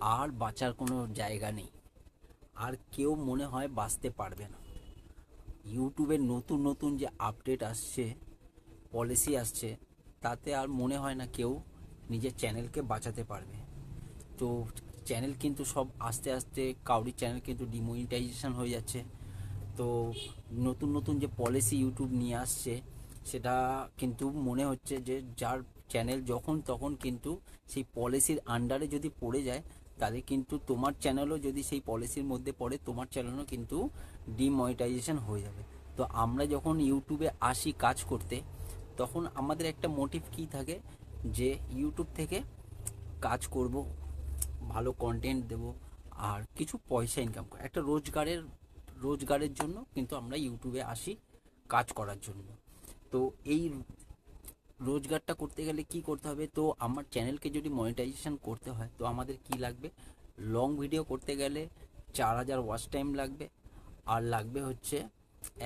আর বাঁচার কোনো জায়গা নেই। আর কেউ মনে হয় বাঁচতে পারবে না। ইউটিউবে নতুন নতুন যে আপডেট আসছে পলিসি আসছে, তাতে আর মনে হয় না কেউ নিজের চ্যানেলকে বাঁচাতে পারবে। তো চ্যানেল কিন্তু সব আস্তে আস্তে, কাউরি চ্যানেল কিন্তু ডিমনিটাইজেশন হয়ে যাচ্ছে। তো নতুন নতুন যে পলিসি ইউটিউব নিয়ে আসছে, সেটা কিন্তু মনে হচ্ছে যে, যার চ্যানেল যখন, তখন কিন্তু সেই পলিসির আন্ডারে যদি পড়ে যায় তাহলে কিন্তু তোমার চ্যানেলও যদি সেই পলিসির মধ্যে পড়ে, তোমার চ্যানেলও কিন্তু ডিমনিটাইজেশন হয়ে যাবে। তো আমরা যখন ইউটিউবে আসি কাজ করতে, তখন আমাদের একটা মোটিভ কী থাকে? যে ইউটিউব থেকে কাজ করব, ভালো কন্টেন্ট দেব, আর কিছু পয়সা ইনকাম করা একটা রোজগারের রোজগারের জন্য কিন্তু আমরা ইউটিউবে আসি কাজ করার জন্য। তো এই রোজগারটা করতে গেলে কি করতে হবে? তো আমার চ্যানেলকে যদি মনিটাইজেশন করতে হয়, তো আমাদের কি লাগবে? লং ভিডিও করতে গেলে চার হাজার ওয়াচ টাইম লাগবে, আর লাগবে হচ্ছে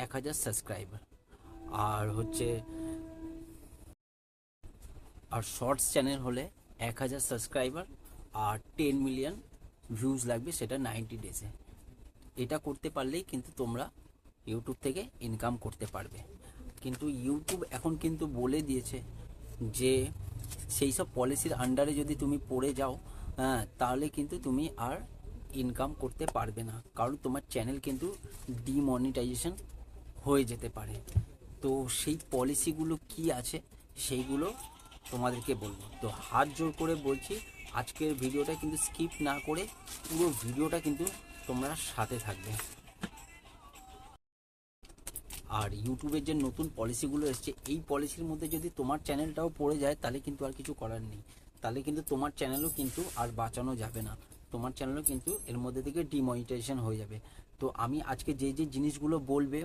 এক হাজার সাবস্ক্রাইবার আর হচ্ছে, আর শর্টস চ্যানেল হলে এক হাজার সাবস্ক্রাইবার আর টেন মিলিয়ন ভিউজ লাগবে সেটা নাইনটি ডেজে এটা করতে পারলেই কিন্তু তোমরা ইউটিউব থেকে ইনকাম করতে পারবে। কিন্তু ইউটিউব এখন কিন্তু বলে দিয়েছে যে সেই সব পলিসির আন্ডারে যদি তুমি পড়ে যাও হ্যাঁ তাহলে কিন্তু তুমি আর ইনকাম করতে পারবে না। কারণ তোমার চ্যানেল কিন্তু ডিমনিটাইজেশন হয়ে যেতে পারে। তো সেই পলিসিগুলো কি আছে, সেইগুলো তোমাদেরকে বলব। তো হাত জোর করে বলছি, আজকের ভিডিওটা কিন্তু স্কিপ না করে পুরো ভিডিওটা কিন্তু তোমরা সাথে থাকবে। আর ইউটিউবের যে নতুন পলিসিগুলো এসছে, এই পলিসির মধ্যে যদি তোমার চ্যানেলটাও পড়ে যায়, তাহলে কিন্তু আর কিছু করার নেই। তাহলে কিন্তু তোমার চ্যানেলও কিন্তু আর বাঁচানো যাবে না। তোমার চ্যানেলও কিন্তু এর মধ্যে থেকে ডিমনিটাইজেশন হয়ে যাবে। তো আমি আজকে যে যে জিনিসগুলো বলবে,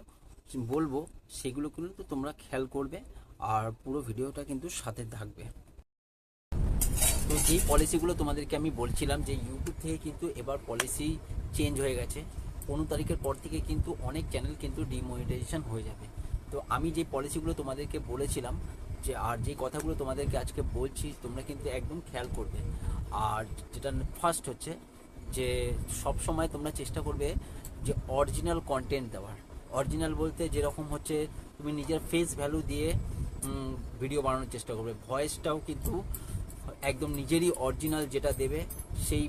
বলব, সেগুলো কিন্তু তোমরা খেয়াল করবে আর পুরো ভিডিওটা কিন্তু সাথে থাকবে। তো যেই পলিসিগুলো তোমাদেরকে আমি বলছিলাম, যে ইউটিউব থেকে কিন্তু এবার পলিসি চেঞ্জ হয়ে গেছে। পনেরো তারিখের পর থেকে কিন্তু অনেক চ্যানেল কিন্তু ডিমনিটাইজেশন হয়ে যাবে। তো আমি যে পলিসিগুলো তোমাদেরকে বলেছিলাম, যে আর যে কথাগুলো তোমাদেরকে আজকে বলছি, তোমরা কিন্তু একদম খেয়াল করবে। আর যেটা ফার্স্ট হচ্ছে, যে সব সময় তোমরা চেষ্টা করবে যে অরিজিনাল কন্টেন্ট দেওয়ার। অরিজিনাল বলতে যেরকম হচ্ছে, তুমি নিজের ফেস ভ্যালু দিয়ে ভিডিও বানানোর চেষ্টা করবে। ভয়েসটাও কিন্তু একদম নিজেরই অরিজিনাল যেটা দেবে, সেই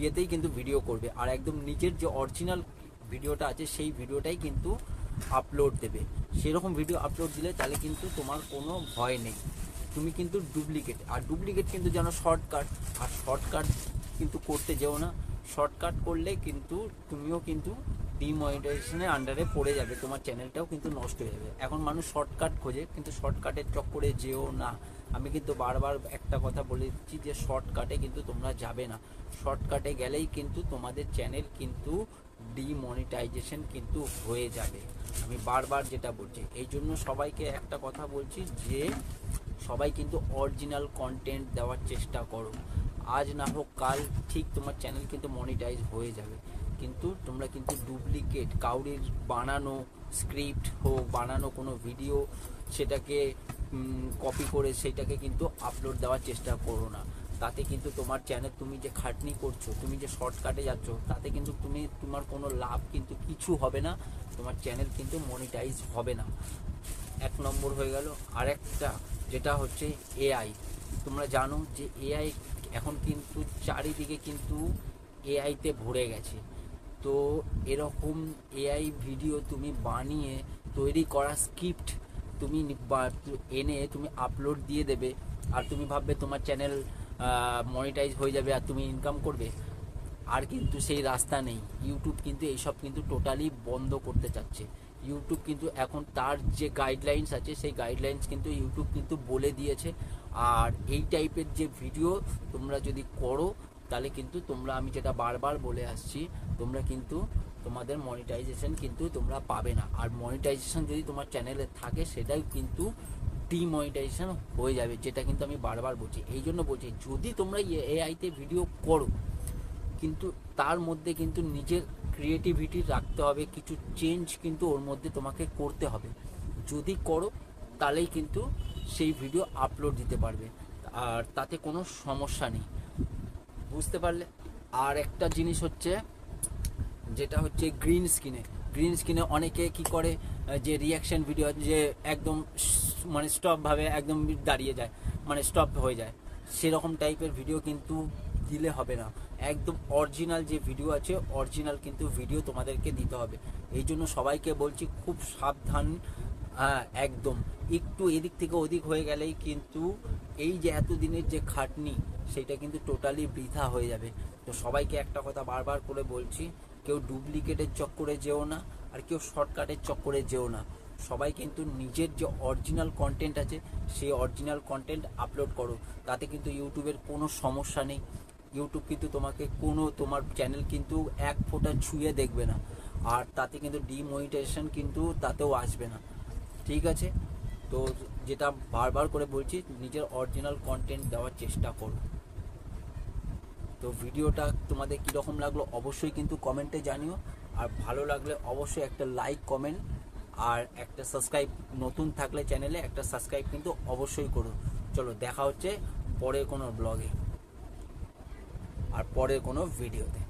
ইয়েতেই কিন্তু ভিডিও করবে। আর একদম নিজের যে অরিজিনাল ভিডিওটা আছে, সেই ভিডিওটাই কিন্তু আপলোড দেবে। সেরকম ভিডিও আপলোড দিলে তাহলে কিন্তু তোমার কোনো ভয় নেই। তুমি কিন্তু ডুপ্লিকেট আর ডুপ্লিকেট কিন্তু যেন শর্টকাট আর শর্টকাট কিন্তু করতে যেও না। শর্টকাট করলে কিন্তু তুমিও কিন্তু ডিমনিটাইজেশনের আন্ডারে পড়ে যাবে, তোমার চ্যানেলটাও কিন্তু নষ্ট হয়ে যাবে। এখন মানুষ শর্টকাট খোঁজে, কিন্তু শর্টকাটের চক্করে যেও না। আমি কিন্তু বারবার একটা কথা বলেছি যে শর্টকাটে কিন্তু তোমরা যাবে না। শর্টকাটে গেলেই কিন্তু তোমাদের চ্যানেল কিন্তু ডিমনিটাইজেশন কিন্তু হয়ে যাবে। আমি বারবার যেটা বলছি, এই জন্য সবাইকে একটা কথা বলছি যে, সবাই কিন্তু অরিজিনাল কন্টেন্ট দেওয়ার চেষ্টা করো। আজ না হোক, কাল ঠিক তোমার চ্যানেল কিন্তু মনিটাইজ হয়ে যাবে। কিন্তু তোমরা কিন্তু ডুপ্লিকেট কাউরির বানানো স্ক্রিপ্ট হোক, বানানো কোনো ভিডিও সেটাকে কপি করে সেটাকে কিন্তু আপলোড দেওয়ার চেষ্টা করো না। তাতে কিন্তু তোমার চ্যানেল তুমি যে খাটনি করছ, তুমি যে শর্টকাটে যাচ্ছ, তাতে কিন্তু তুমি, তোমার কোনো লাভ কিন্তু কিছু হবে না, তোমার চ্যানেল কিন্তু মনিটাইজ হবে না। এক নম্বর হয়ে গেল আরেকটা, যেটা হচ্ছে এআই তোমরা জানো যে এআই এখন কিন্তু চারিদিকে কিন্তু এআইতে ভরে গেছে। তো এরকম এআই ভিডিও তুমি বানিয়ে তৈরি করা স্ক্রিপ্ট তুমি এনে তুমি আপলোড দিয়ে দেবে আর তুমি ভাববে তোমার চ্যানেল মনিটাইজ হয়ে যাবে আর তুমি ইনকাম করবে। আর কিন্তু সেই রাস্তা নেই। ইউটিউব কিন্তু এইসব কিন্তু টোটালি বন্ধ করতে চাচ্ছে। ইউটিউব কিন্তু এখন তার যে গাইডলাইন্স আছে, সেই গাইডলাইন্স কিন্তু ইউটিউব কিন্তু বলে দিয়েছে। আর এই টাইপের যে ভিডিও তোমরা যদি করো তাহলে কিন্তু তোমরা, আমি যেটা বারবার বলে আসছি, তোমরা কিন্তু তোমাদের মনিটাইজেশন কিন্তু তোমরা পাবে না। আর মনিটাইজেশন যদি তোমার চ্যানেলে থাকে সেটাই কিন্তু ডিমনিটাইজেশন হয়ে যাবে, যেটা কিন্তু আমি বারবার বলছি। এই জন্য বলছি, যদি তোমরা এআইতে ভিডিও করো, কিন্তু তার মধ্যে কিন্তু নিজের ক্রিয়েটিভিটি রাখতে হবে, কিছু চেঞ্জ কিন্তু ওর মধ্যে তোমাকে করতে হবে। যদি করো, তাহলেই কিন্তু সেই ভিডিও আপলোড দিতে পারবে। আর তাতে কোনো সমস্যা নেই। বুঝতে পারলে। আর একটা জিনিস হচ্ছে, যেটা হচ্ছে গ্রিন স্ক্রিনে গ্রিন স্ক্রিনে অনেকে কি করে যে রিয়াকশন ভিডিও যে একদম মানে স্টপ ভাবে একদম দাঁড়িয়ে যায় মানে স্টপ হয়ে যায়। সেরকম টাইপের ভিডিও কিন্তু দিলে হবে না। একদম অরিজিনাল যে ভিডিও আছে অরিজিনাল কিন্তু ভিডিও তোমাদেরকে দিতে হবে। এই জন্য সবাইকে বলছি, খুব সাবধান হ্যাঁ একদম। একটু এদিক থেকে ওদিক হয়ে গেলেই কিন্তু এই যে এতদিনের যে খাটনি, সেটা কিন্তু টোটালি বৃথা হয়ে যাবে। তো সবাইকে একটা কথা বারবার করে বলছি, কেউ ডুপ্লিকেটের চক্করে যেও না, আর কেউ শর্টকাটের চক্করে যেও না। সবাই কিন্তু নিজের যে অরিজিনাল কন্টেন্ট আছে, সেই অরিজিনাল কন্টেন্ট আপলোড করো। তাতে কিন্তু ইউটিউবের কোনো সমস্যা নেই। ইউটিউব কিন্তু তোমাকে কোনো, তোমার চ্যানেল কিন্তু এক ফোঁটা ছুঁয়ে দেখবে না। আর তাতে কিন্তু ডিমনিটাইজেশন কিন্তু তাতেও আসবে না। ঠিক আছে? তো যেটা বারবার করে বলছি, নিজের অরিজিনাল কন্টেন্ট দেওয়ার চেষ্টা করো। তো ভিডিওটা তোমাদের কীরকম লাগল অবশ্যই কিন্তু কমেন্টে জানিও। আর ভালো লাগলে অবশ্যই একটা লাইক কমেন্ট আর একটা সাবস্ক্রাইব নতুন থাকলে চ্যানেলে একটা সাবস্ক্রাইব কিন্তু অবশ্যই করো। চলো, দেখা হচ্ছে পরে কোনো ব্লগে আর পরে কোনো ভিডিওতে